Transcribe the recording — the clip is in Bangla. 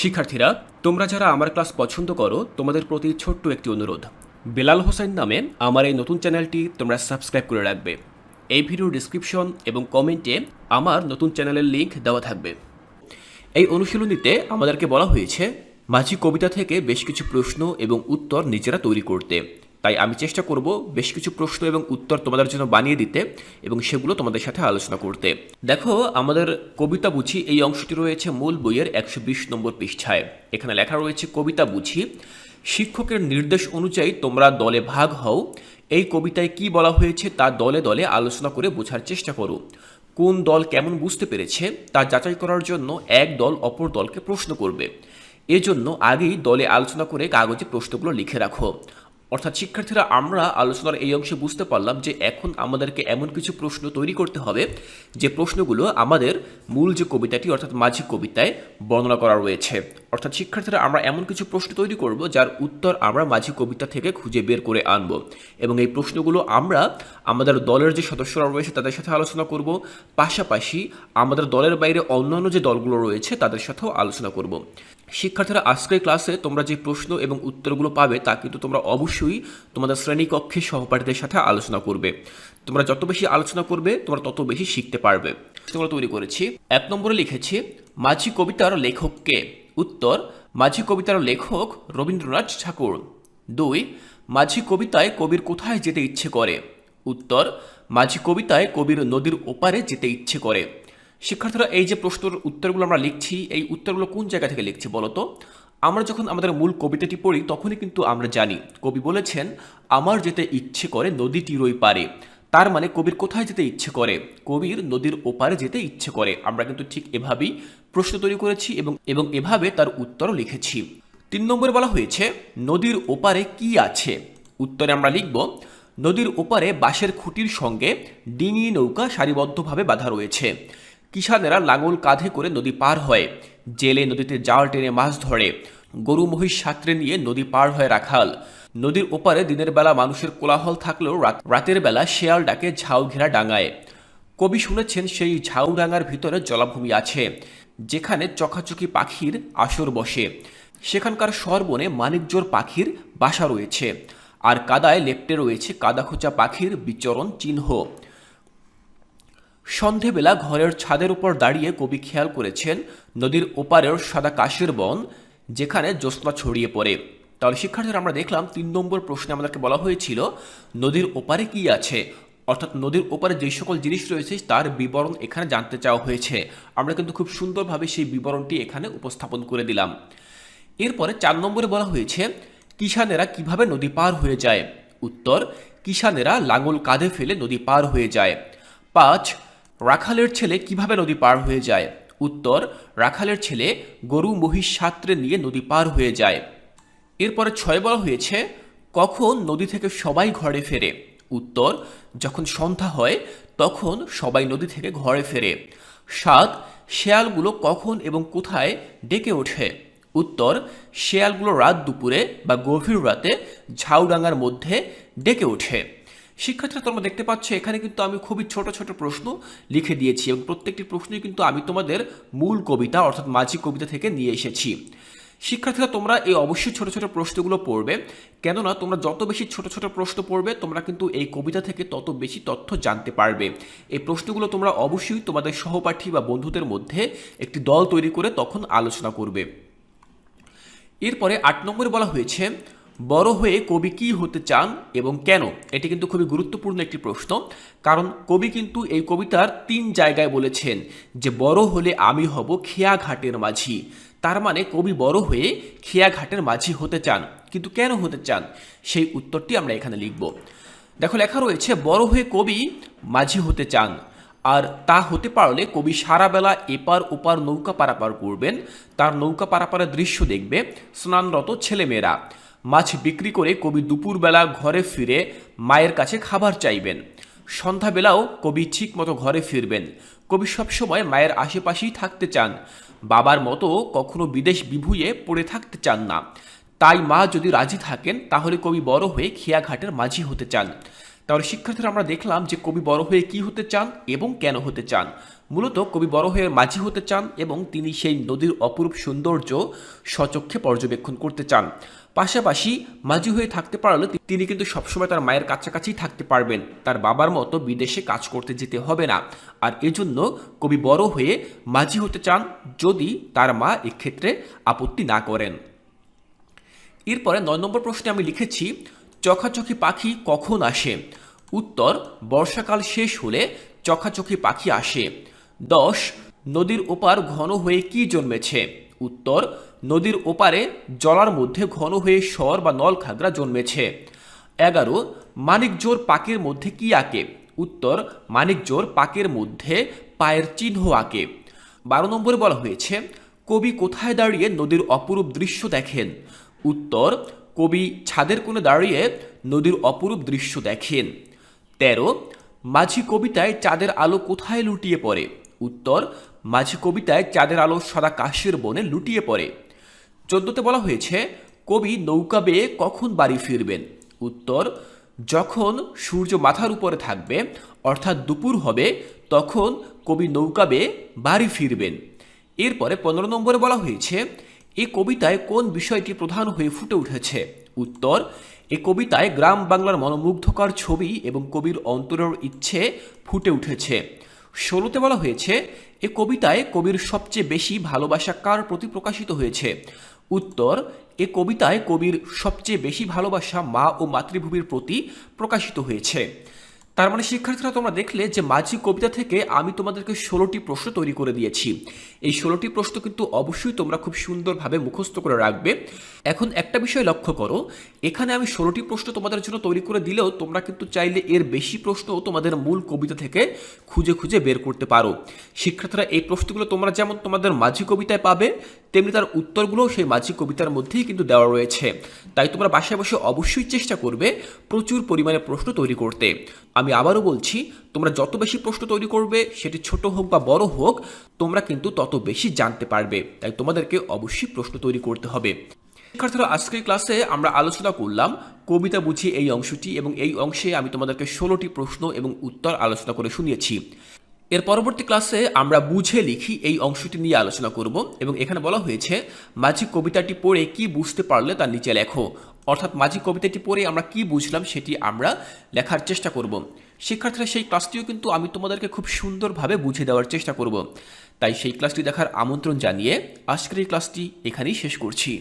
শিক্ষার্থীরা, তোমরা যারা আমার ক্লাস পছন্দ করো, তোমাদের প্রতি ছোট্ট একটি অনুরোধ। বেলাল হোসেন নামে আমার এই নতুন চ্যানেলটি তোমরা সাবস্ক্রাইব করে রাখবে। এই ভিডিওর ডিসক্রিপশন এবং কমেন্টে আমার নতুন চ্যানেলের লিঙ্ক দেওয়া থাকবে। এই অনুশীলনীতে আমাদেরকে বলা হয়েছে, মাঝি কবিতা থেকে বেশ কিছু প্রশ্ন এবং উত্তর নিজেরা তৈরি করতে। তাই আমি চেষ্টা করব বেশ কিছু প্রশ্ন এবং উত্তর তোমাদের জন্য বানিয়ে দিতে এবং সেগুলো তোমাদের সাথে আলোচনা করতে। দেখো, আমাদের কবিতা বুঝি এই অংশটি রয়েছে মূল বইয়ের একশো বিশ নম্বর পৃষ্ঠায়। এখানে লেখা রয়েছে কবিতা বুঝি, শিক্ষকের নির্দেশ অনুযায়ী তোমরা দলে ভাগ হও। এই কবিতায় কি বলা হয়েছে তা দলে দলে আলোচনা করে বোঝার চেষ্টা করো। কোন দল কেমন বুঝতে পেরেছে তা যাচাই করার জন্য এক দল অপর দলকে প্রশ্ন করবে। এজন্য আগেই দলে আলোচনা করে কাগজে প্রশ্নগুলো লিখে রাখো। অর্থাৎ শিক্ষার্থীরা, আমরা আলোচনার এই অংশে বুঝতে পারলাম যে এখন আমাদেরকে এমন কিছু প্রশ্ন তৈরি করতে হবে, যে প্রশ্নগুলো আমাদের মূল যে কবিতাটি, অর্থাৎ মাঝি কবিতায় বর্ণনা করা রয়েছে। অর্থাৎ শিক্ষার্থীরা আমরা এমন কিছু প্রশ্ন তৈরি করব যার উত্তর আমরা মাঝি কবিতা থেকে খুঁজে বের করে আনব। এবং এই প্রশ্নগুলো আমরা আমাদের দলের যে সদস্যরা রয়েছে তাদের সাথে আলোচনা করব। পাশাপাশি আমাদের দলের বাইরে অন্যান্য যে দলগুলো রয়েছে তাদের সাথেও আলোচনা করব। শিক্ষার্থীরা আজকের ক্লাসে তোমরা যে প্রশ্ন এবং উত্তরগুলো পাবে তা কিন্তু তোমরা অবশ্যই তোমাদের শ্রেণীকক্ষে সহপাঠীদের সাথে আলোচনা করবে। তোমরা যত বেশি আলোচনা করবে, তোমরা তত বেশি শিখতে পারবে। তোমরা তৈরি করেছি। এক নম্বরে লিখেছি, মাঝি কবিতার লেখককে উত্তর, মাঝি কবিতার লেখক রবীন্দ্রনাথ ঠাকুর। দুই, মাঝি কবিতায় কবির কোথায় যেতে ইচ্ছে করে? উত্তর, মাঝি কবিতায় কবির নদীর ওপারে যেতে ইচ্ছে করে। শিক্ষার্থীরা, এই যে প্রশ্নের উত্তরগুলো আমরা লিখছি, এই উত্তরগুলো কোন জায়গা থেকে লিখছি বলতো আমরা যখন আমাদের মূল কবিতাটি পড়ি, তখনই কিন্তু আমরা জানি। কবি বলেছেন, আমার যেতে ইচ্ছে করে নদীটির ওই পারে। তার মানে কবির কোথায় যেতে ইচ্ছে করে? কবির নদীর ওপারে যেতে ইচ্ছে করে। আমরা কিন্তু ঠিক এভাবেই প্রশ্ন তৈরি করেছি এবং এবং এভাবে তার উত্তরও লিখেছি। তিন নম্বরে বলা হয়েছে, নদীর ওপারে কি আছে? উত্তরে আমরা লিখব, নদীর ওপারে বাঁশের খুঁটির সঙ্গে ডিঙি নৌকা সারিবদ্ধভাবে বাঁধা রয়েছে। কিষানেরা লাঙল কাঁধে করে নদী পার হয়। জেলে নদীতে জাল টেনে মাছ ধরে। গরু মহিষ সাঁতরে নিয়ে নদী পার হয় রাখাল। নদীর ওপারে দিনের বেলা মানুষের কোলাহল থাকলেও রাত- রাতের বেলা শেয়াল ডাকে ঝাউ ঘেরা ডাঙায় কবি শুনেছেন সেই ঝাউডাঙ্গার ভিতরে জলাভূমি আছে, যেখানে চকাচকি পাখির আসর বসে। সেখানকার সরবনে মানিকজোর পাখির বাসা রয়েছে, আর কাদায় লেপ্টে রয়েছে কাদাখোঁচা পাখির বিচরণ চিহ্ন। সন্ধেবেলা ঘরের ছাদের উপর দাঁড়িয়ে কবি খেয়াল করেছেন, নদীর ওপারের সাদা কাশের বন, যেখানে জ্যোৎস্না ছড়িয়ে পড়ে। তাহলে শিক্ষার্থীরা আমরা দেখলাম তিন নম্বর প্রশ্নে আমাদেরকে বলা হয়েছিল, নদীর ওপারে কি আছে? অর্থাৎ নদীর ওপারে যে সকল জিনিস রয়েছে তার বিবরণ এখানে জানতে চাওয়া হয়েছে। আমরা কিন্তু খুব সুন্দরভাবে সেই বিবরণটি এখানে উপস্থাপন করে দিলাম। এরপরে চার নম্বরে বলা হয়েছে, কিষানেরা কীভাবে নদী পার হয়ে যায়? উত্তর, কিষানেরা লাঙল কাঁধে ফেলে নদী পার হয়ে যায়। পাঁচ, রাখালের ছেলে কীভাবে নদী পার হয়ে যায়? উত্তর, রাখালের ছেলে গরু মহিষ সাঁতরে নিয়ে নদী পার হয়ে যায়। এরপরে ছয় বলা হয়েছে, কখন নদী থেকে সবাই ঘরে ফেরে? উত্তর, যখন সন্ধ্যা হয়, তখন সবাই নদী থেকে ঘরে ফেরে। সাত, শেয়ালগুলো কখন এবং কোথায় ডেকে ওঠে? উত্তর, শেয়ালগুলো রাত দুপুরে বা গভীর রাতে ঝাউডাঙ্গার মধ্যে ডেকে ওঠে। শিক্ষার্থীরা তোমরা দেখতে পাচ্ছ, এখানে কিন্তু আমি খুবই ছোট ছোট প্রশ্ন লিখে দিয়েছি এবং প্রত্যেকটি প্রশ্নই কিন্তু আমি তোমাদের মূল কবিতা, অর্থাৎ মাঝি কবিতা থেকে নিয়ে এসেছি। শিক্ষার্থীরা, তোমরা এই অবশ্যই ছোট ছোট প্রশ্নগুলো পড়বে। কেননা, তোমরা যত বেশি ছোট ছোট প্রশ্ন পড়বে, তোমরা কিন্তু এই কবিতা থেকে তত বেশি তথ্য জানতে পারবে। এই প্রশ্নগুলো তোমরা অবশ্যই তোমাদের সহপাঠী বা বন্ধুদের মধ্যে একটি দল তৈরি করে তখন আলোচনা করবে। এরপরে আট নম্বরে বলা হয়েছে, বড় হয়ে কবি কি হতে চান এবং কেন? এটি কিন্তু খুবই গুরুত্বপূর্ণ একটি প্রশ্ন। কারণ কবি কিন্তু এই কবিতার তিন জায়গায় বলেছেন যে, বড় হলে আমি হব খেয়া ঘাটের মাঝি। তার মানে কবি বড় হয়ে খেয়াঘাটের মাঝি হতে চান। কিন্তু কেন হতে চান? সেই উত্তরটি আমরা এখানে লিখব। দেখো, লেখা রয়েছে, বড় হয়ে কবি মাঝি হতে চান। আর তা হতে পারলে কবি সারাবেলা এপার ওপার নৌকা পারাপার করবেন। তার নৌকা পারাপারের দৃশ্য দেখবে, স্নানরত ছেলেমেয়েরা। মাছ বিক্রি করে কবি দুপুরবেলা ঘরে ফিরে মায়ের কাছে খাবার চাইবেন। সন্ধ্যাবেলাও কবি ঠিক মতো ঘরে ফিরবেন। কবি সবসময় মায়ের আশেপাশেই থাকতে চান। বাবার মতো কখনো বিদেশ বিভুয়ে পড়ে থাকতে চান না। তাই মা যদি রাজি থাকেন, তাহলে কবি বড় হয়ে খেয়াঘাটের মাঝি হতে চান। তাহলে শিক্ষার্থীরা আমরা দেখলাম যে কবি বড় হয়ে কি হতে চান এবং কেন হতে চান। মূলত কবি বড় হয়ে মাঝি হতে চান এবং তিনি সেই নদীর অপরূপ সৌন্দর্য সচক্ষে পর্যবেক্ষণ করতে চান। পাশাপাশি মাঝি হয়ে থাকতে পারলে তিনি কিন্তু সবসময় তার মায়ের কাছাকাছি থাকতে পারবেন। তার বাবার মতো বিদেশে কাজ করতে যেতে হবে না। আর এজন্য কবি বড় হয়ে মাঝি হতে চান যদি তার মা এক্ষেত্রে আপত্তি না করেন। এরপরে নয় নম্বর প্রশ্নে আমি লিখেছি, চখাচখি পাখি কখন আসে? উত্তর, বর্ষাকাল শেষ হলে চখাচখি পাখি আসে। দশ, নদীর ওপার ঘন হয়ে কি জন্মেছে? উত্তর, নদীর ওপারে জলার মধ্যে ঘন হয়ে স্বর বা নলখাগড়া জন্মেছে। এগারো, মানিকজোর পাকের মধ্যে কি আঁকে? উত্তর, মানিকজোর পাকের মধ্যে পায়ের চিহ্ন আঁকে। বারো নম্বরে বলা হয়েছে, কবি কোথায় দাঁড়িয়ে নদীর অপরূপ দৃশ্য দেখেন? উত্তর, কবি ছাদের কোণে দাঁড়িয়ে নদীর অপরূপ দৃশ্য দেখেন। তেরো, মাঝি কবিতায় চাঁদের আলো কোথায় লুটিয়ে পড়ে? উত্তর, মাঝি কবিতায় চাঁদের আলো সাদা কাশের বনে লুটিয়ে পড়ে। চোদ্দতে বলা হয়েছে, কবি নৌকা বেয়ে কখন বাড়ি ফিরবেন? উত্তর, যখন সূর্য মাথার উপরে থাকবে, অর্থাৎ দুপুর হবে, তখন কবি নৌকা বেয়ে বাড়ি ফিরবেন। এরপরে পনেরো নম্বরে বলা হয়েছে, এ কবিতায় কোন বিষয়টি প্রধান হয়ে ফুটে উঠেছে? উত্তর এ কবিতায় গ্রাম বাংলার মনোমুগ্ধকর ছবি এবং কবির অন্তরের ইচ্ছে ফুটে উঠেছে। ষোলোতে বলা হয়েছে, এ কবিতায় কবির সবচেয়ে বেশি ভালোবাসা কার প্রতি প্রকাশিত হয়েছে? উত্তর, এ কবিতায় কবির সবচেয়ে বেশি ভালোবাসা মা ও মাতৃভূমির প্রতি প্রকাশিত হয়েছে। তার মানে শিক্ষার্থীরা তোমরা দেখলে যে মাঝি কবিতা থেকে আমি তোমাদেরকে ষোলোটি প্রশ্ন তৈরি করে দিয়েছি। এই ষোলোটি প্রশ্ন কিন্তু অবশ্যই তোমরা খুব সুন্দরভাবে মুখস্থ করে রাখবে। এখন একটা বিষয় লক্ষ্য করো, এখানে আমি ষোলোটি প্রশ্ন তোমাদের জন্য তৈরি করে দিলেও তোমরা কিন্তু চাইলে এর বেশি প্রশ্ন তোমাদের মূল কবিতা থেকে খুঁজে খুঁজে বের করতে পারো। শিক্ষার্থীরা এই প্রশ্নগুলো তোমরা যেমন তোমাদের মাঝি কবিতায় পাবে তেমনি তার উত্তরগুলোও সেই মাঝি কবিতার মধ্যেই কিন্তু দেওয়া রয়েছে। তাই তোমরা বাসায় বসে অবশ্যই চেষ্টা করবে প্রচুর পরিমাণে প্রশ্ন তৈরি করতে। আমি আবারও বলছি, তোমরা যত বেশি প্রশ্ন তৈরি করবে, সেটি ছোট হোক বা বড় হোক, তোমরা কিন্তু তত বেশি জানতে পারবে। তাই তোমাদেরকে অবশ্যই প্রশ্ন তৈরি করতে হবে। শিক্ষার্থীরা, আজকের ক্লাসে আমরা আলোচনা করলাম কবিতা বুঝি এই অংশটি এবং এই অংশে আমি তোমাদেরকে ষোলোটি প্রশ্ন এবং উত্তর আলোচনা করে শুনিয়েছি। এর পরবর্তী ক্লাসে আমরা বুঝে লিখি এই অংশটি নিয়ে আলোচনা করব এবং এখানে বলা হয়েছে, মাঝি কবিতাটি পড়ে কি বুঝতে পারলে তার নিচে লেখো। অর্থাৎ মাঝি কবিতাটি পড়ে আমরা কি বুঝলাম সেটি আমরা লেখার চেষ্টা করব। শিক্ষার্থীরা, সেই ক্লাসটিও কিন্তু আমি তোমাদেরকে খুব সুন্দরভাবে বুঝে দেওয়ার চেষ্টা করব। তাই সেই ক্লাসটি দেখার আমন্ত্রণ জানিয়ে আজকের এই ক্লাসটি এখানেই শেষ করছি।